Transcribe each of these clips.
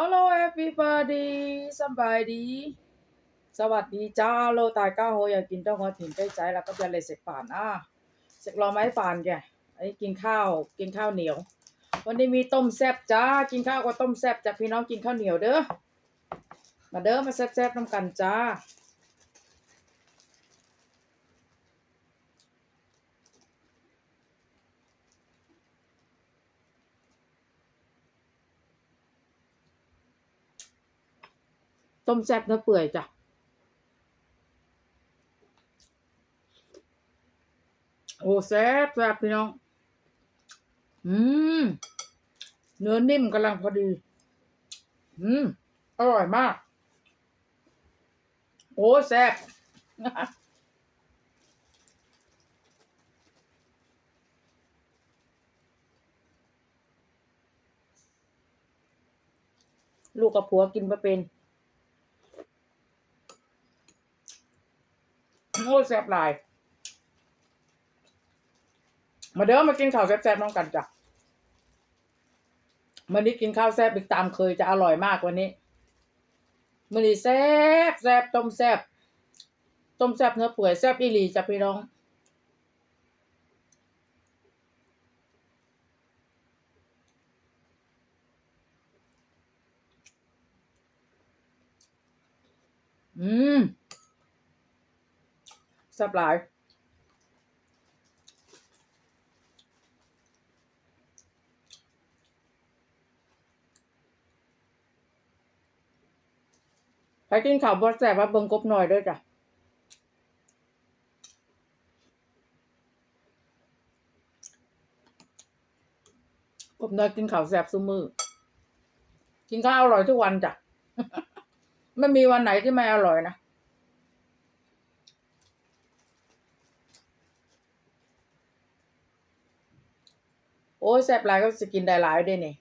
Hello everybody สบายดี สวัสดีจ้าโลตายก้าโฮอยากกินเจ้าหัวถิ่นใกล้ใจแล้วก็จะเลยเสกป่านอะเสกรอไม้ป่านแกไอ้กินข้าว กินข้าวเหนียว วันนี้มีต้มแซ่บจ้า กินข้าวกับต้มแซ่บจ้ะพี่น้องกินข้าวเหนียวเด้อ มาเด้อมาแซ่บๆน้ำกันจ้า ต้มแซ่บเนื้อเปื่อยจ้ะโอ้แซ่บแซ่บพี่น้อง อืม เนื้อนิ่มกำลังพอดี อืม อร่อยมาก โอ้แซ่บลูกกับผัวกินมาเป็น โอ้แซ่บหลาย มาเด้อมากินข้าวแซ่บๆน้องกันจ้ะวันนี้กินข้าวแซ่บอีกตามเคยจะอร่อยมากวันนี้มันนี้แซ่บแซ่บต้มแซ่บต้มแซ่บเนื้อเปื่อยแซ่บอีหลีจ้ะพี่น้อง อืม แซ่บหลายไปกินข้าวบดแซ่บว่าเบิ่งกบหน่อยด้วยจ้ะกบหน่อยกินข้าวแซ่บซุมือ กินข้าวอร่อยทุกวันจ้ะ ไม่มีวันไหนที่ไม่อร่อยนะ โอ้ยแซ่บหลายก็จะกินได้หลายด้นี่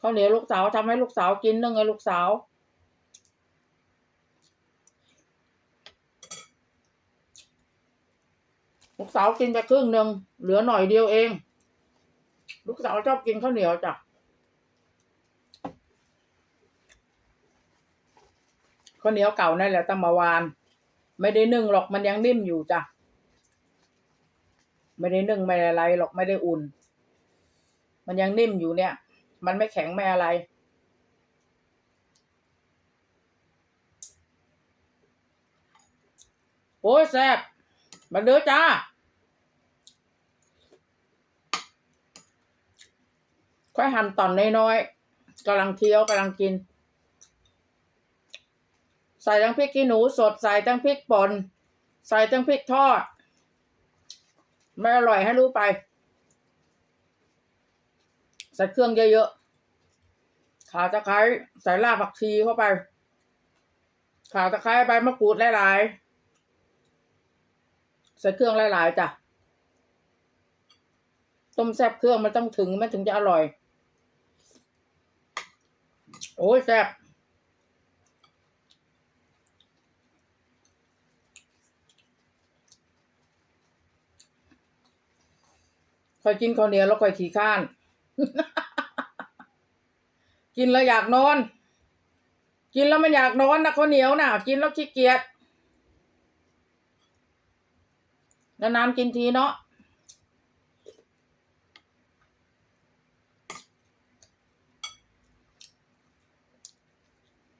ข้าวเหนียวลูกสาวทำให้ลูกสาวกินนึ่งให้ลูกสาวลูกสาวกินไปครึ่งหนึ่งเหลือหน่อยเดียวเอง ลูกสาวชอบกินข้าวเหนียวจ้ะข้าวเหนียวเก่านั่นแหละตั้งมาวาน ไม่ได้นึ่งหรอกมันยังนิ่มอยู่จ้ะ ไม่ได้นึ่งไม่ได้อะไรหรอกไม่ได้อุ่น มันยังนิ่มอยู่เนี่ย มันไม่แข็งไม่อะไร โอ้ยแซ่บมาเด้อจ้าค่อยหั่นตอนน้อยๆกำลังเคี้ยวกำลังกิน ส่ทั้งพริกขี้หนูสดใส่ทั้งพริกป่นใส่ทั้งพริกทอดไม่อร่อยให้รู้ไป ใส่เครื่องเยอะๆขาตะไคร้ใส่รากผักชีเข้าไป ขาตะไคร้ใบมะกรูดหลายๆใส่เครื่องหลายๆจ้ะต้มแซ่บเครื่องมันต้องถึงมันถึงจะอร่อย โอ้ยแซ่บ คอยกินข้าวเหนียวแล้วคอยขี่ข้าน กินแล้วอยากนอน กินแล้วมันอยากนอนนะข้าวเหนียวน่ะกินแล้วขี้เกียจนานๆกินทีเนาะ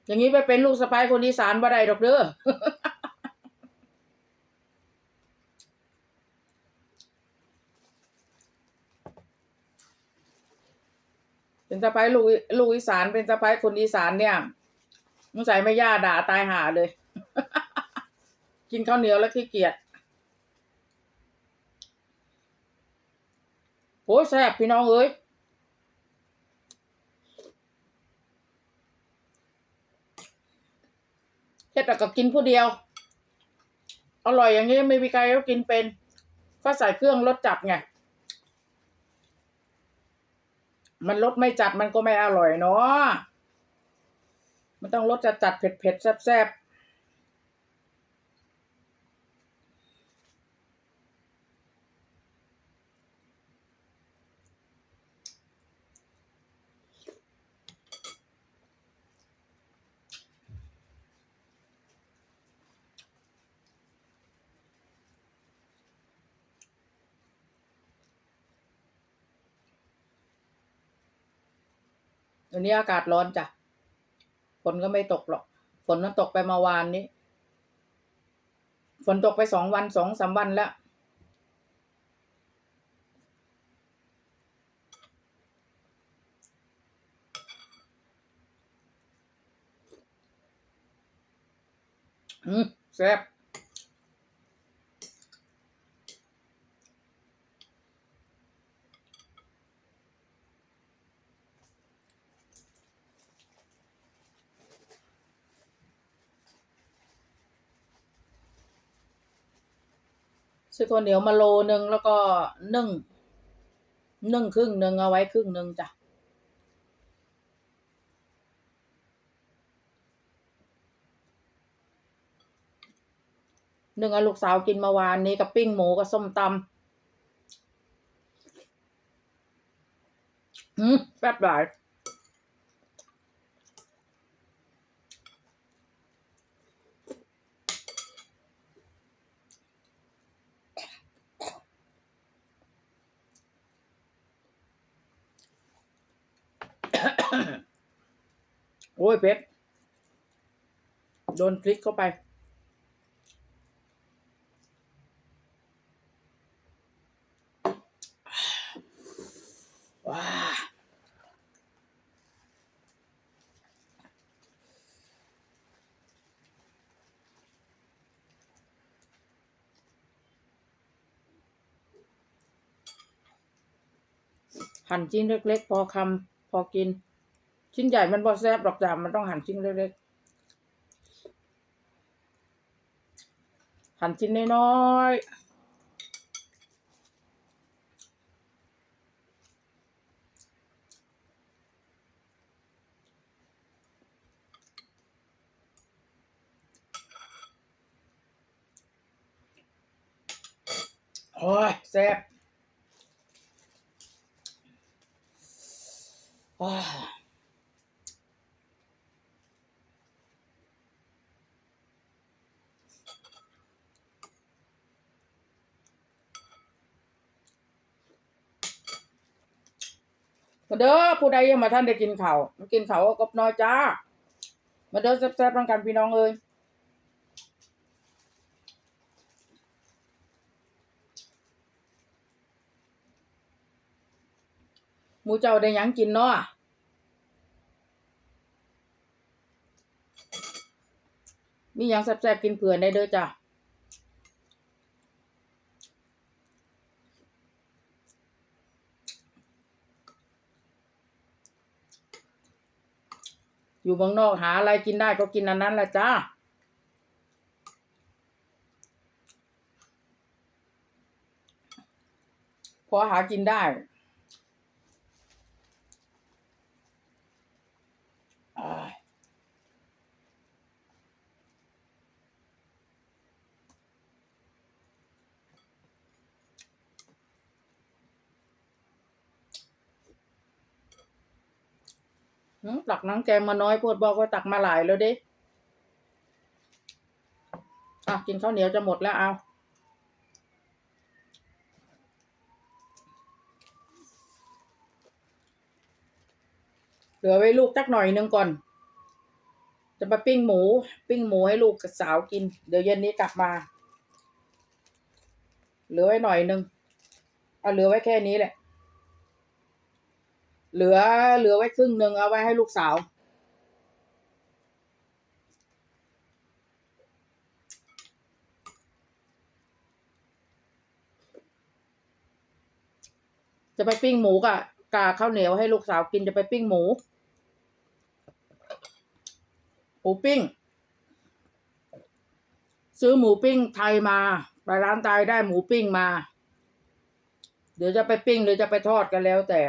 อย่างนี้ไปเป็นลูกสะใภ้คนอีสานบ่ได้ดอกเด้อ เป็น สะใภ้ลูกลูกอีสานเป็นสะใภ้คนอีสานเนี่ยมึงใส่ไม่ย่าด่าตายหาเลย กินข้าวเหนียวแล้วขี้เกียจโอ้ยแซ่บพี่น้องเอ้ยเฮ็ดแต่ก็กินผู้เดียว อร่อยอย่างนี้ไม่มีใครเขากินเป็น ก็ใส่เครื่องรสจัดไง มันรสไม่จัดมันก็ไม่อร่อยเนาะมันต้องรสจัดจัดเผ็ดเผ็ดแซ่บแซ่บ วันนี้อากาศร้อนจ้ะ ฝนก็ไม่ตกหรอก ฝนมันตกไปเมาวานนี้ ฝนตกไปสองวันสองสามวันแล้วอืมแซ่บ ซื้อข้าวเหนียวมาโลนึงแล้วก็นึ่ง นึ่งครึ่งหนึ่งเอาไว้ครึ่งหนึ่งจ้ะหนึ่งเอาลูกสาวกินเมาวานนี้กับปิ้งหมูกับส้มตำอืมแซ่บหลาย โอ้ยเป็ดโดนพลิกเข้าไป ว้าหั่นชิ้นเล็กๆ พอคำพอกิน ชิ้นใหญ่มันบอแซบหรอกจ้ะมันต้องหั่นชิ้นเล็กๆ หั่นชิ้นน้อยๆโอ้ยแซ่บว้า มาเด้อผู้ใดยังมาท่านได้กินข้าวมากินข้าวก็กบน้อยจ้า มาเด้อแซ่บๆร่างกันพี่น้องเอ้ยหมูเจ้าได้ยังกินเนาะมียังแซ่บๆกินเผื่อได้เด้อจ้ะ อยู่เมืองนอกหาอะไรกินได้ก็กินอันนั้นละจ้าพอหากินได้ ตักน้ำแกงมาน้อยพูดบอกว่าตักมาหลายแล้วเด้อะกินข้าวเหนียวจะหมดแล้วเอาเหลือไว้ลูกจักหน่อยนึงก่อน จะมาปิ้งหมู ปิ้งหมูให้ลูกกับสาวกิน เดี๋ยวเย็นนี้กลับมา เหลือไว้หน่อยนึงเอาเหลือไว้แค่นี้แหละ เหลือเหลือไว้ครึ่งหนึ่งเอาไว้ให้ลูกสาว จะไปปิ้งหมูกับกาข้าวเหนียวให้ลูกสาวกินจะไปปิ้งหมูหมูปิ้ง ซื้อหมูปิ้งไทยมา ไปร้านไทยได้หมูปิ้งมา เดี๋ยวจะไปปิ้งหรือจะไปทอดกันแล้วแต่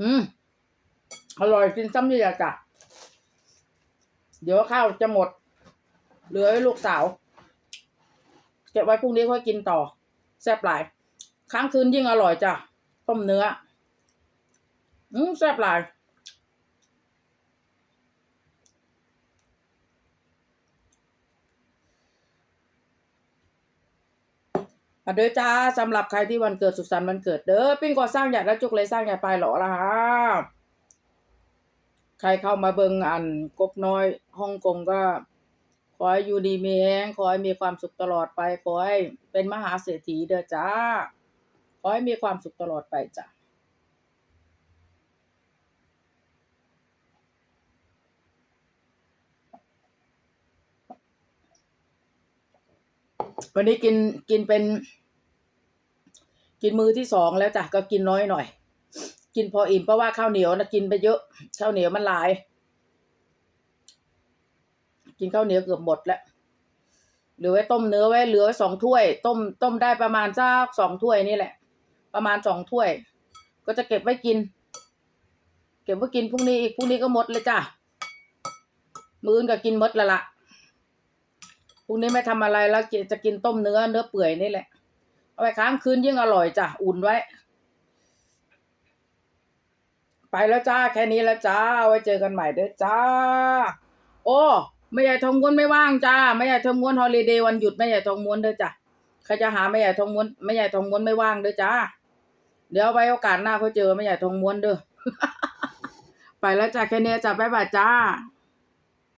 อืมอร่อยกินซ้ำเยอะจ้ะเดี๋ยวข้าวจะหมด เหลือให้ลูกสาว เก็บไว้พรุ่งนี้ค่อยกินต่อ แซ่บหลาย ค้างคืนยิ่งอร่อยจ้ะ ต้มเนื้อ อืมแซ่บหลาย อะเด้อจ้าสำหรับใครที่วันเกิดสุขสันต์วันเกิดเด้อปิ้งก่อสร้างอยากได้จุกเลยสร้างอยากไปหรอละฮะใครเข้ามาเบิงอันกบน้อยฮ่องกงก็ขอให้อยู่ดีมีแรงขอให้มีความสุขตลอดไปขอให้เป็นมหาเศรษฐีเด้อจ้าขอให้มีความสุขตลอดไปจ้ะ วันนี้กินกินเป็น กินมือที่สองแล้วจ้ะก็กินน้อยหน่อย กินพออิ่มเพราะว่าข้าวเหนียวนะกินไปเยอะข้าวเหนียวมันหลาย กินข้าวเหนียวเกือบหมดแล้วเหลือไว้ต้มเนื้อไว้เหลือไว้สองถ้วย ต้มต้มได้ประมาณสักสองถ้วยนี่แหละ ประมาณสองถ้วย ก็จะเก็บไว้กิน เก็บไว้กินพรุ่งนี้อีกพรุ่งนี้ก็หมดเลยจ้ะมื้อนก็กินหมดละละ พรุ่งนี้ไม่ทำอะไรแล้วจะกินต้มเนื้อเนื้อเปื่อยนี่แหละ เอาไปค้างคืนยิ่งอร่อยจ้ะ อุ่นไว้ ไปแล้วจ้า แค่นี้แล้วจ้า ไว้เจอกันใหม่เด้อจ้า โอ้ไม่ใหญ่ทองม้วนไม่ว่างจ้าไม่ใหญ่ทองม้วนฮอลิเดย์วันหยุดไม่ใหญ่ทองม้วนเด้อจ้ะใครจะหาไม่ใหญ่ทองม้วนไม่ใหญ่ทองม้วนไม่ว่างเด้อจ้า เดี๋ยวไว้โอกาสหน้าเขาเจอไม่ใหญ่ทองม้วนเด้อ ไปแล้วจ้าแค่นี้จ้าบ๊ายบายจ้า